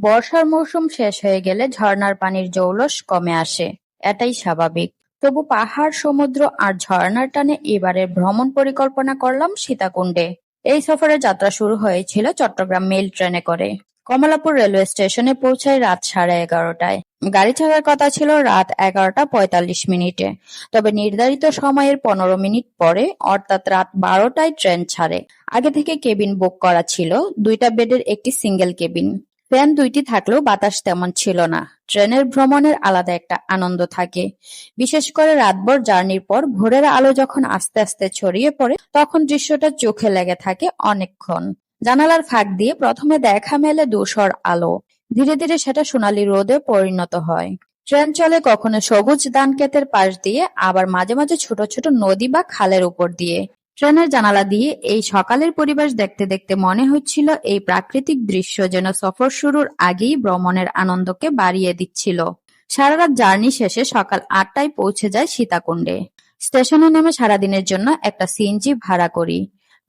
বর্ষার মৌসুম শেষ হয়ে গেলে ঝর্ণার পানির জৌলস কমে আসে, এটাই স্বাভাবিক। তবু পাহাড়, সমুদ্র আর ঝর্ণার টানে এবারের ভ্রমণ পরিকল্পনা করলাম সীতাকুণ্ডে। এই সফরের যাত্রা শুরু হয়েছিল চট্টগ্রাম মেল ট্রেনে করে। কমলাপুর রেলওয়ে স্টেশনে পৌঁছায় রাত সাড়ে এগারোটায়। গাড়ি ছাড়ার কথা ছিল রাত এগারোটা পঁয়তাল্লিশ মিনিটে, তবে নির্ধারিত সময়ের পনেরো মিনিট পরে অর্থাৎ রাত বারোটায় ট্রেন ছাড়ে। আগে থেকে কেবিন বুক করা ছিল, দুইটা বেডের একটি সিঙ্গেল কেবিন। ফ্যান দুইটি থাকলেও বাতাস তেমন ছিল না। ট্রেনের ভ্রমণের আলাদা একটা আনন্দ থাকে, বিশেষ করে রাতভর জার্নির পর ভোরের আলো যখন আস্তে আস্তে ছড়িয়ে পড়ে তখন দৃশ্যটা চোখে লেগে থাকে অনেকক্ষণ। জানালার ফাঁক দিয়ে প্রথমে দেখা মেলে ধূসর আলো, ধীরে ধীরে সেটা সোনালি রোদে পরিণত হয়। ট্রেন চলে কখনো সবুজ ধানক্ষেতের পাশ দিয়ে, আবার মাঝে মাঝে ছোট ছোট নদী বা খালের উপর দিয়ে। ট্রেনের জানালা দিয়ে এই সকালের পরিবেশ দেখতে দেখতে মনে হচ্ছিল এই প্রাকৃতিক দৃশ্য যেন সফর শুরুর আগেই ভ্রমণের আনন্দকে বাড়িয়ে দিচ্ছিল। সারারাত জার্নি শেষে সকাল আটটায় পৌঁছে যায় সীতাকুণ্ডে। স্টেশনে নেমে সারাদিনের জন্য একটা সিএনজি ভাড়া করি।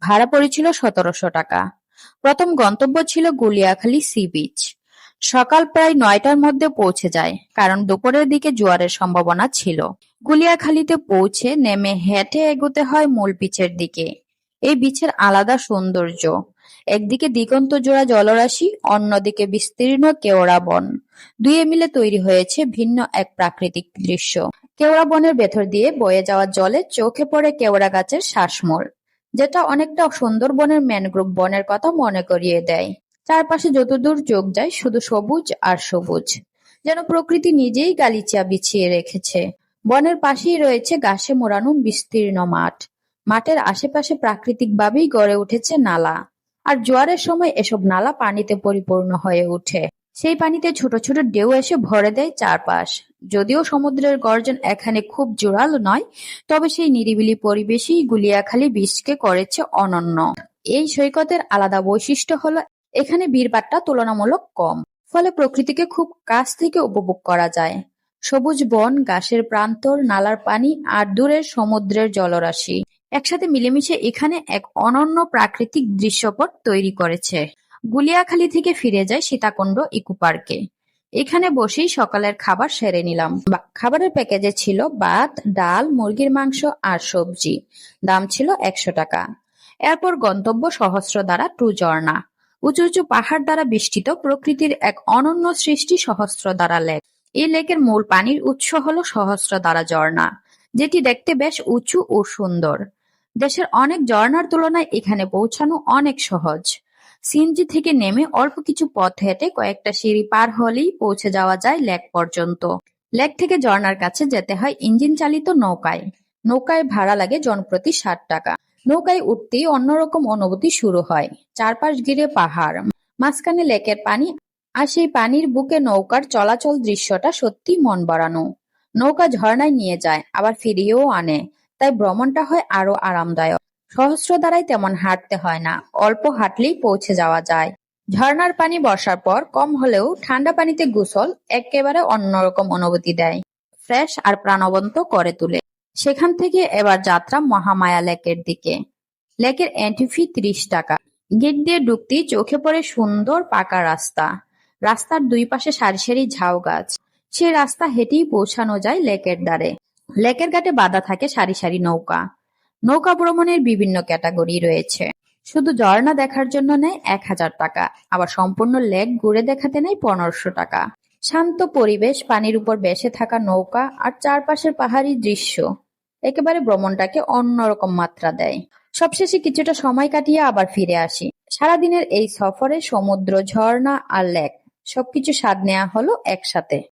ভাড়া পড়েছিল সতেরোশো টাকা। প্রথম গন্তব্য ছিল গুলিয়াখালী সি বিচ। সকাল প্রায় নয়টার মধ্যে পৌঁছে যায়, কারণ দুপুরের দিকে জোয়ারের সম্ভাবনা ছিল। গুলিয়াখালীতে পৌঁছে নেমে হেঁটে এগোতে হয় মূল বিচের দিকে। এই বিচের আলাদা সৌন্দর্য, একদিকে দিগন্ত জোড়া জলরাশি, অন্যদিকে বিস্তীর্ণ কেওড়া বন, দুয়ে মিলে তৈরি হয়েছে ভিন্ন এক প্রাকৃতিক দৃশ্য। কেওড়া বনের ভেতর দিয়ে বয়ে যাওয়া জলে চোখে পড়ে কেওড়া গাছের শ্বাসমূল, যেটা অনেকটা সুন্দরবনের ম্যানগ্রোভ বনের কথা মনে করিয়ে দেয়। চারপাশে যতদূর চোখ যায় শুধু সবুজ আর সবুজ, যেন প্রকৃতি নিজেই গালিচা বিছিয়ে রেখেছে। বনের পাশেই রয়েছে ঘাসে মোড়ানো বিস্তীর্ণ মাঠ। মাঠের আশেপাশে প্রাকৃতিকভাবেই গড়ে উঠেছে নালা, আর জোয়ারের সময় এসব নালা পানিতে পরিপূর্ণ হয়ে ওঠে। সেই পানিতে ছোট ছোট ঢেউ এসে ভরে দেয় চারপাশ। যদিও সমুদ্রের গর্জন এখানে খুব জোরালো নয়, তবে সেই নিরিবিলি পরিবেশই গুলিয়াখালী বীচকে করেছে অনন্য। এই সৈকতের আলাদা বৈশিষ্ট্য হলো এখানে ভিড়ভাট্টা তুলনামূলক কম, ফলে প্রকৃতিকে খুব কাছ থেকে উপভোগ করা যায়। সবুজ বন, ঘাসের প্রান্তর, নালার পানি আর দূরের সমুদ্রের জলরাশি একসাথে মিলেমিশে এখানে এক অনন্য প্রাকৃতিক দৃশ্যপট তৈরি করেছে। গুলিয়াখালী থেকে ফিরে যায় সীতাকুণ্ড ইকো পার্কে। এখানে বসেই সকালের খাবার সেরে নিলাম। খাবারের প্যাকেজে ছিল ভাত, ডাল, মুরগির মাংস আর সবজি। দাম ছিল একশো টাকা। এরপর গন্তব্য সহস্রধারা টু ঝর্ণা। উঁচু উঁচু পাহাড় দ্বারা বেষ্টিত প্রকৃতির এক অনন্য সৃষ্টি সহস্রধারা লেক। এই লেকের মূল পানির উৎস হল সহস্রধারা ঝর্ণা, যেটি দেখতে বেশ উঁচু ও সুন্দর। দেশের অনেক ঝর্ণার তুলনায় এখানে পৌঁছানো অনেক সহজ। সিএনজি থেকে নেমে অল্প কিছু পথ হেঁটে কয়েকটা সিঁড়ি পার হলেই পৌঁছে যাওয়া যায় লেক পর্যন্ত। লেক থেকে ঝর্ণার কাছে যেতে হয় ইঞ্জিন চালিত নৌকায়। নৌকায় ভাড়া লাগে জনপ্রতি ষাট টাকা। নৌকায় উঠতেই অন্যরকম অনুভূতি শুরু হয়। চারপাশ ঘিরে পাহাড়, মাঝখানে লেকের পানি আর সেই পানির বুকে নৌকার চলাচল দৃশ্যটা সত্যি মন বাড়ানো। নৌকা ঝর্ণায় নিয়ে যায়, আবার ফিরিয়েও আনে, তাই ভ্রমণটা হয় আরও আরামদায়ক। সহস্র দ্বারাই তেমন হাঁটতে হয় না, অল্প হাঁটলেই পৌঁছে যাওয়া যায়। ঝর্ণার পানি বর্ষার পর কম হলেও ঠান্ডা পানিতে গোসল একেবারে অন্যরকম অনুভূতি দেয়, ফ্রেশ আর প্রাণবন্ত করে তোলে। সেখান থেকে এবার যাত্রা মহামায়া লেকের দিকে। লেকের এন্ট্রি ফি ত্রিশ টাকা। গেট দিয়ে ঢুকতেই চোখে পড়ে সুন্দর পাকা রাস্তা। রাস্তার দুই পাশে সারি সারি ঝাউ গাছ। সে রাস্তা হেঁটেই পৌঁছানো যায় লেকের ধারে। লেকের ঘাটে বাঁধা থাকে সারি সারি নৌকা। নৌকা ভ্রমণের বিভিন্ন ক্যাটাগরি রয়েছে। শুধু ঝর্ণা দেখার জন্য নেয় এক হাজার টাকা, আবার সম্পূর্ণ লেক ঘুরে দেখাতে নেয় পনেরোশো টাকা। শান্ত পরিবেশ, পানির উপর বেসে থাকা নৌকা আর চারপাশের পাহাড়ি দৃশ্য একেবারে ভ্রমণটাকে অন্যরকম মাত্রা দেয়। সবশেষে কিছুটা সময় কাটিয়ে আবার ফিরে আসি। সারাদিনের এই সফরে সমুদ্র, ঝর্ণা আর লেক সবকিছু স্বাদ নেওয়া হলো একসাথে।